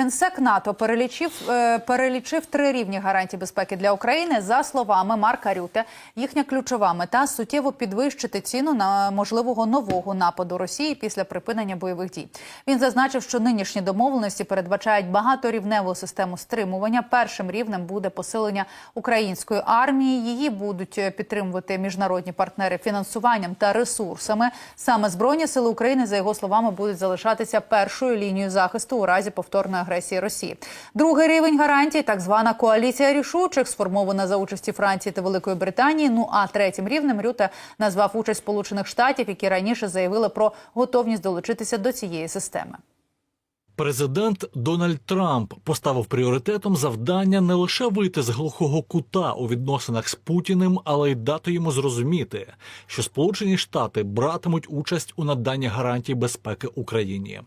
Генсек НАТО перелічив е, перелічив три рівні гарантій безпеки для України. За словами Марка Рюте, їхня ключова мета суттєво підвищити ціну на можливого нового нападу Росії після припинення бойових дій. Він зазначив, що нинішні домовленості передбачають багаторівневу систему стримування. Першим рівнем буде посилення української армії. Її будуть е, підтримувати міжнародні партнери фінансуванням та ресурсами. Саме збройні сили України, за його словами, будуть залишатися першою лінією захисту у разі повторної агресії Росії. Другий рівень гарантій так звана коаліція рішучих, сформована за участі Франції та Великої Британії. Ну а третім рівнем Рюте назвав участь Сполучених Штатів, які раніше заявили про готовність долучитися до цієї системи. Президент Дональд Трамп поставив пріоритетом завдання не лише вийти з глухого кута у відносинах з Путіним, але й дати йому зрозуміти, що Сполучені Штати братимуть участь у наданні гарантій безпеки Україні.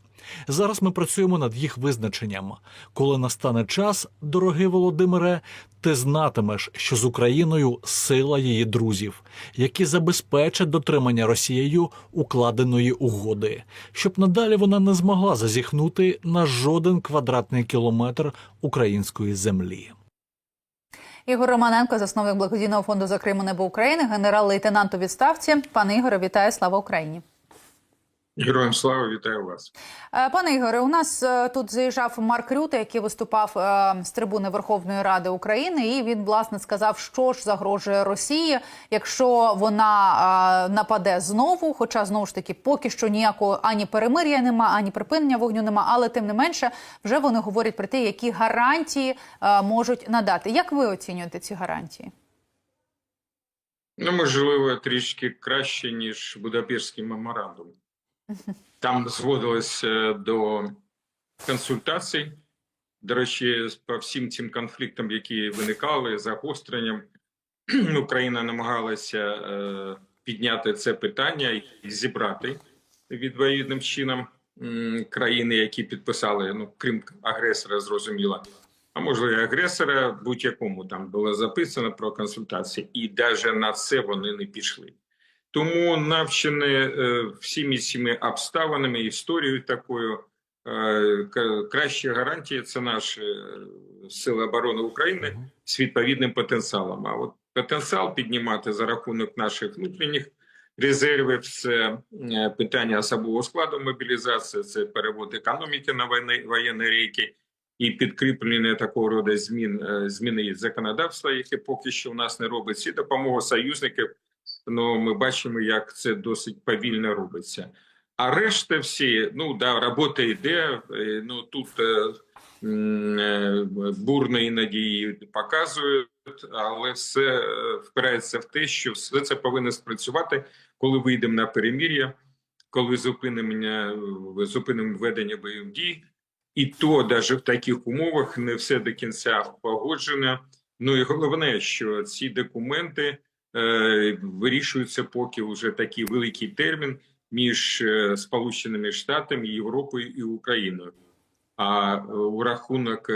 Зараз ми працюємо над їх визначенням. Коли настане час, дорогий Володимире, ти знатимеш, що з Україною сила її друзів, які забезпечать дотримання Росією укладеної угоди, щоб надалі вона не змогла зазіхнути на жоден квадратний кілометр української землі. Ігор Романенко, засновник благодійного фонду за Криму Небо України, генерал-лейтенант у відставці. Пане Ігоре, вітаю! Слава Україні! Героям слава вітаю вас. Е, Пане Ігоре, у нас е, тут заїжджав Марк Рюте, який виступав е, з трибуни Верховної Ради України, і він власне сказав, що ж загрожує Росії, якщо вона нападе знову. Хоча знову ж таки, поки що ніякого ані перемир'я нема, ані припинення вогню нема. Але тим не менше, вже вони говорять про те, які гарантії можуть надати. Як ви оцінюєте ці гарантії? Ну, можливо, трішки краще, ніж Будапештський меморандум. Там зводилося до консультацій. До речі, по всім цим конфліктам, які виникали, загостренням, Україна намагалася е, підняти це питання і зібрати відповідним чином країни, які підписали, ну крім агресора, зрозуміло. А можливо, і агресора будь-якому там було записано про консультації, і навіть на це вони не пішли. Тому навчені е, всіми цими обставинами, історією такою, е, к- кращі гарантії це наші е, сили оборони України з відповідним потенціалом. А от потенціал піднімати за рахунок наших внутрішніх резервів, це питання особового складу мобілізації, це перевод економіки на воєнні, рейки і підкріплення такого роду змін зміни законодавства, яке поки що у нас не робиться, і допомога союзників. Ну, ми бачимо, як це досить повільно робиться. А решта всі, ну да, робота йде. е, Ну тут е, е, бурно іноді показують, але все впирається в те, що все це повинно спрацювати, коли вийдемо на перемір'я, коли зупинимо, зупинимо ведення бойових дій. І то навіть в таких умовах не все до кінця погоджено. Ну і головне, що ці документи е, вирішуються, поки вже такий великий термін між е, Сполученими Штатами, Європою і Україною. А е, у рахунок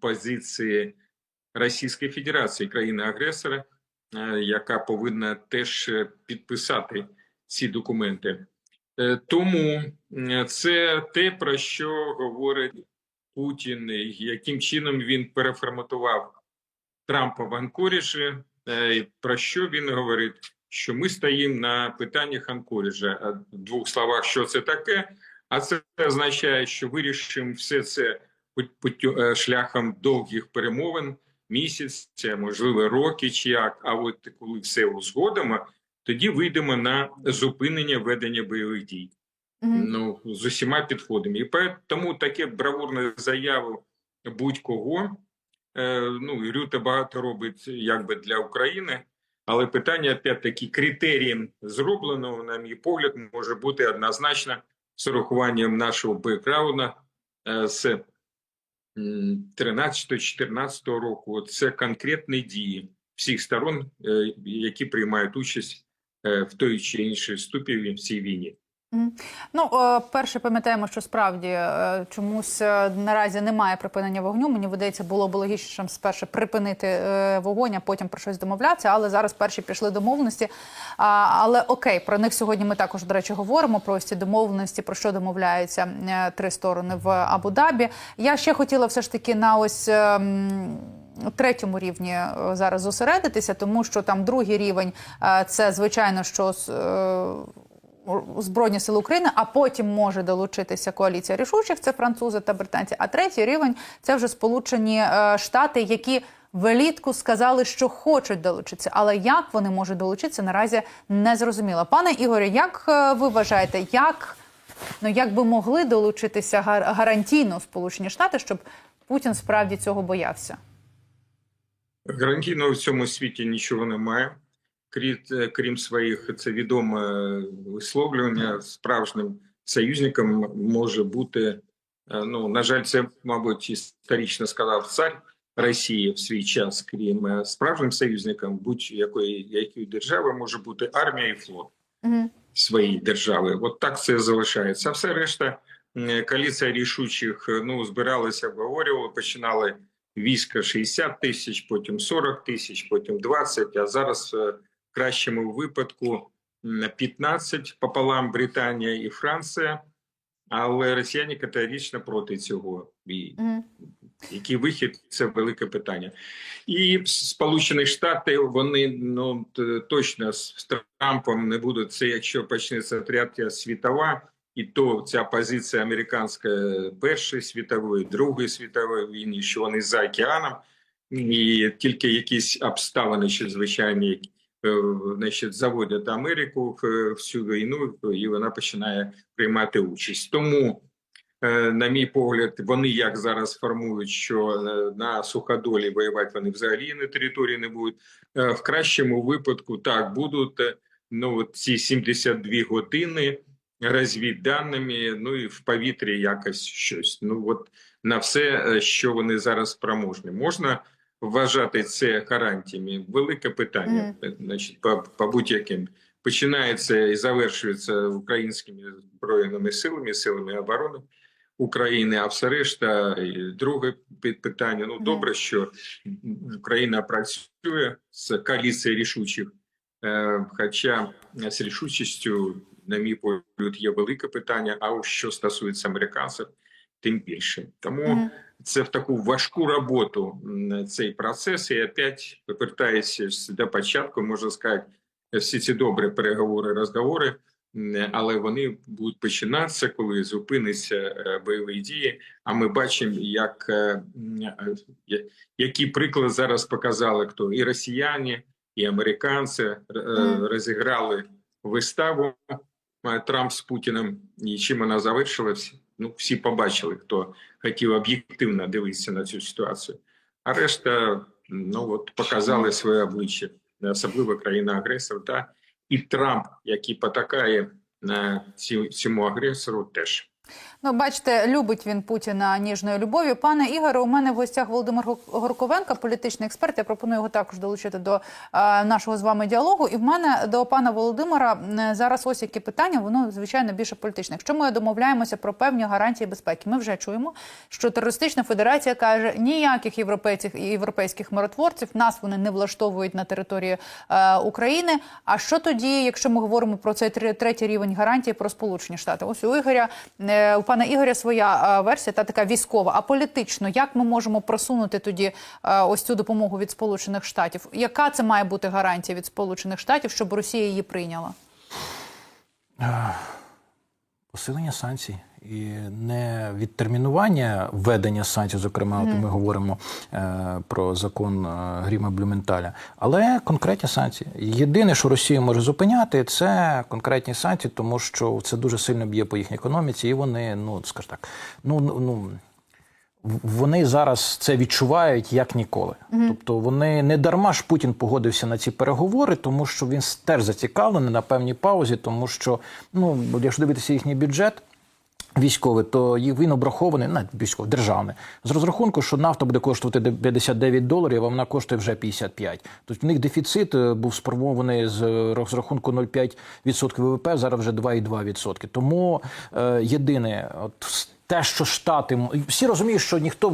позиції Російської Федерації, країни-агресора, яка повинна теж підписати ці документи. Тому це те, про що говорить Путін, яким чином він переформатував Трампа в Анкоріжі. Е, Про що він говорить? Що ми стоїмо на питаннях Анкоріжа. В двох словах, що це таке? А це означає, що вирішимо все це е, шляхом довгих перемовин, місяць, це можливо роки чи як. А от коли все узгодимо, тоді вийдемо на зупинення ведення бойових дій. Мгм. Ну, з усіма підходами. І тому таке бравурне заяву будь-кого. Е, ну, і Рюте багато робить якби для України. Але питання, опять-таки, критерієм зробленого, на мій погляд, може бути однозначно з урахуванням нашого бекграунда е, з 13-14 року. Це конкретні дії всіх сторон, е, які приймають участь в той чи іншій ступені в цій війні. Ну, е, перше, пам'ятаємо, що справді е, чомусь е, наразі немає припинення вогню. Мені видається, було б логічнішим спершу припинити вогонь, а потім про щось домовлятися. Але зараз перші пішли домовленості. Але окей, про них сьогодні ми також, до речі, говоримо про ці домовленості, про що домовляються три сторони в Абу-Дабі. Я ще хотіла все ж таки на ось. е, Третьому рівні зараз зосередитися, тому що там другий рівень це звичайно, що Збройні сили України, а потім може долучитися коаліція рішучих, це французи та британці. А третій рівень це вже Сполучені е, Штати, які влітку сказали, що хочуть долучитися. Але як вони можуть долучитися, наразі не зрозуміло. Пане Ігорі, як е, ви вважаєте, як, ну, як би могли долучитися гар- гарантійно Сполучені Штати, щоб Путін справді цього боявся? Гарантійно в цьому світі нічого немає. Крім, крім своїх, це відоме висловлювання справжнім союзником може бути. е, Ну, на жаль, це, мабуть, історично сказав цар Росії в свій час, крім е, справжнім союзником будь-якої якої держави може бути армія і флот. Угу. своєї держави. От так це залишається. А все решта коаліція рішучих е, ну збиралися, обговорювали, починали війська 60 тисяч, потім 40 тисяч, потім 20, А зараз е, в кращому випадку м, 15 пополам Британія і Франція. Але росіяни категорично проти цього. І Угу. який вихід це велике питання, і Сполучені Штати вони ну точно з Трампом не будуть. Це якщо почнеться третя світова, і то ця позиція американська першої світової, другої світової війни, що вони за океаном, і тільки якісь обставини, що звичайні, значить, заводять Америку в, в війну, і вона починає приймати участь. Тому Е, на мій погляд, вони як зараз формують, що е, на суходолі воювати вони взагалі на території не будуть. Е, В кращому випадку так будуть е, ну ці 72 години розвідданими, ну і в повітрі якось щось. Ну от на все, е, що вони зараз спроможні. Можна вважати це гарантіями. Велике питання, е, значить, по, по будь-яким. Починається і завершується українськими збройними силами, силами оборони. України, а все решта і друге питання. Ну добре, що Україна працює з коаліцією рішучих, е, хоча з рішучістю, на мій погляд, є велике питання. А що стосується американців, тим більше. Тому це в таку важку роботу цей процес. І опять повертаючись до початку, можна сказати, всі ці добрі переговори, розговори. Але вони будуть починатися, коли зупиниться е, бойові дії. А ми бачимо, як е, е, які приклади зараз показали, хто і росіяни, і американці розіграли виставу Трамп з Путіним. І чим вона завершилась? Ну всі побачили, хто хотів об'єктивно дивитися на цю ситуацію. А решта ну от показали своє обличчя, особливо країна-агресор, та і Трамп, який потакає на цьому агресору, теж. Ну, бачите, любить він Путіна ніжною любов'ю. Пане Ігоре, у мене в гостях Володимир Гор- Горковенко, політичний експерт. Я пропоную його також долучити до е, нашого з вами діалогу. І в мене до пана Володимира зараз ось які питання. Воно звичайно більше політичне. Якщо ми домовляємося про певні гарантії безпеки, ми вже чуємо, що терористична федерація каже, ніяких європейців і європейських миротворців нас вони не влаштовують на території е, України. А що тоді, якщо ми говоримо про цей тре- третій рівень гарантії про Сполучені Штати? Ось у Ігоря е, у пана Ігоря своя версія, та така військова. А політично, як ми можемо просунути тоді ось цю допомогу від Сполучених Штатів? Яка це має бути гарантія від Сполучених Штатів, щоб Росія її прийняла? Посилення санкцій і не відтермінування введення санкцій, зокрема, от ми говоримо е, про закон е, Гріма Блюменталя, але конкретні санкції. Єдине, що Росія може зупиняти, це конкретні санкції, тому що це дуже сильно б'є по їхній економіці, і вони, ну скажімо так, ну ну. ну вони зараз це відчувають як ніколи. Тобто вони не дарма ж Путін погодився на ці переговори, тому що він теж зацікавлений на певній паузі, тому що ну якщо дивитися їхній бюджет. Військовий, то їх він обрахований, на військовий, державний, з розрахунку, що нафта буде коштувати 59 доларів, а вона коштує вже 55. Тобто в них дефіцит е, був сформований з розрахунку 0,5% ВВП, зараз вже 2,2%. Тому е, єдине, от те, що штати всі розуміють, що ніхто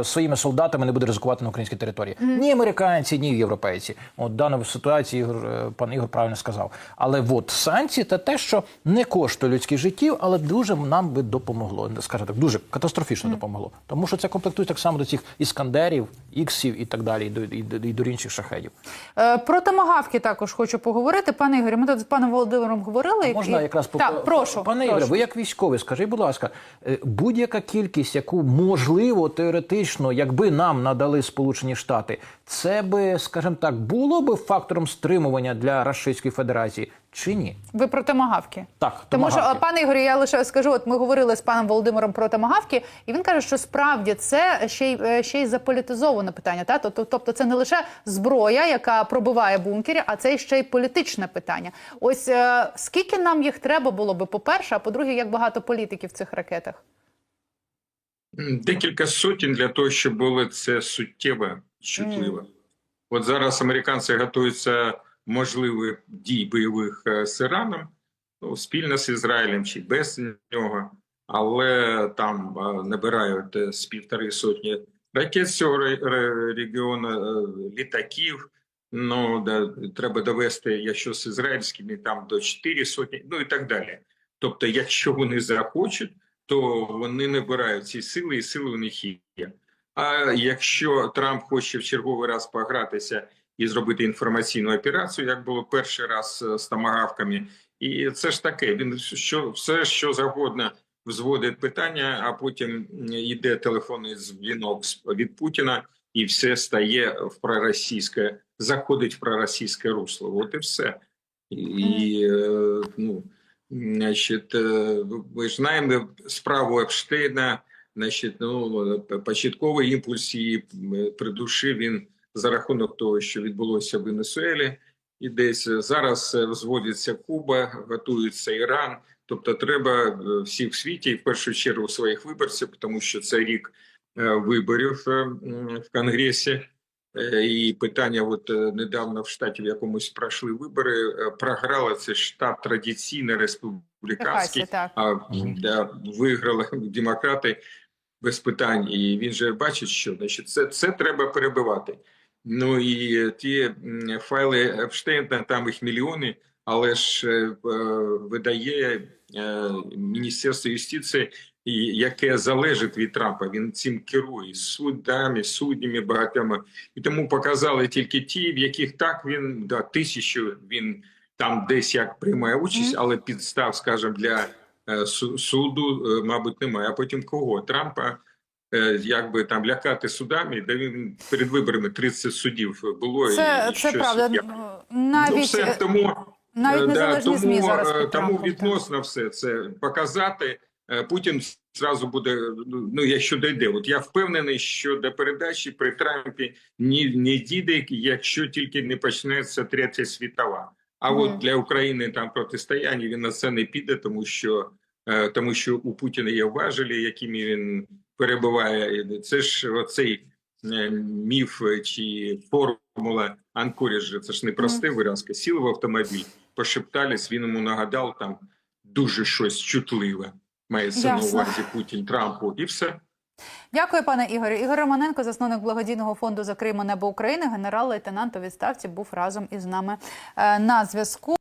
е, своїми солдатами не буде ризикувати на українській території. Ні американці, ні європейці. От в даній ситуації Ігор, е, пан Ігор правильно сказав. Але от санкції це те, що не коштує людських життів, але дуже нам би допомогло. Скажімо так, дуже катастрофічно допомогло. Тому що це комплектує так само до цих іскандерів, іксів і так далі, і до, і, і до інших шахедів. Е, Про томагавки також хочу поговорити. Пане Ігорі, ми тут з паном Володимиром говорили. Можна і- якраз по прошу. пане. Ігоре, ви як військовий, скажіть, будь ласка, е, будь-яка кількість, яку можливо теоретично, якби нам надали Сполучені Штати, це би, скажімо так, було би фактором стримування для Російської Федерації чи ні? Ви про томагавки? Так, Тому що, пане Ігорі, я лише скажу, от ми говорили з паном Володимиром про томагавки, і він каже, що справді це ще й е, ще й заполітизоване питання. Та тобто, тобто це не лише зброя, яка пробиває бункери, а це ще й політичне питання. Ось е, скільки нам їх треба було би, по-перше, а по-друге, як багато політиків в цих ракетах? Декілька сотень для того, щоб було це суттєво чутливо. От зараз американці готуються можливих дій бойових е, з Іраном, ну, спільно з Ізраїлем чи без нього, але там е, набирають е, з півтори сотні ракет з цього ре- ре- регіону, літаків. Ну, да, треба довести, якщо з ізраїльськими, там до 4 сотні, ну і так далі. Тобто, якщо вони захочуть, то вони набирають ці сили, і сили у них є. А якщо Трамп хоче в черговий раз погратися і зробити інформаційну операцію, як було перший раз е, з тамагавками, і це ж таке, він що все, що завгодно взводить питання, а потім йде телефонний дзвінок від Путіна, і все стає в проросійське, заходить в проросійське русло. От і все. І, і е, ну, значить, е, ми ж знаємо справу Епштейна, значить, ну, початковий імпульс її придушив він за рахунок того, що відбулося в Венесуелі. І десь зараз е, Куба, готується Іран. Тобто, треба е, всі в світі, і в першу чергу своїх виборців, тому що це рік е, виборів е, в Конгресі. Е, І питання, от е, недавно в штаті в якомусь пройшли вибори, е, програла це штат традиційно республіканський, так. а да, виграли демократи без питань. І він же бачить, що значить, це, це треба перебивати. Ну і ті файли Епштейна, там їх мільйони, але ж видає е, Міністерство юстиції, і- яке залежить від Трампа. Він цим керує судами, суднями багатьма. І тому показали тільки ті, в яких так він да, тисячу він там десь як приймає участь, але підстав, скажімо, для е, суду, е, мабуть, немає. А потім кого? Трампа е, якби там лякати судами, де він перед виборами 30 судів було Це, і це щось правда. як- Навіть ну, все, тому навіть незалежні тому, змі зараз тому відносно все це показати. Е, Путін зразу буде. ну, якщо дійде, от я впевнений, що до передачі при Трампі ні не дійде, якщо тільки не почнеться третя світова. А Мгм. от для України там протистояння він на це не піде, тому що е, тому що у Путіна є важелі, якими він перебуває. Це ж оцей е, міф чи формула Анкоріджа. Це ж не просте виразка. Сіли в автомобіль, пошептались, він йому нагадав там дуже щось чутливе. Мається на увазі Путін Трампу, і все. Дякую, пане Ігорю. Ігор Романенко, засновник благодійного фонду «Закриємо небо України, генерал-лейтенант у відставці, був разом із нами е, на зв'язку.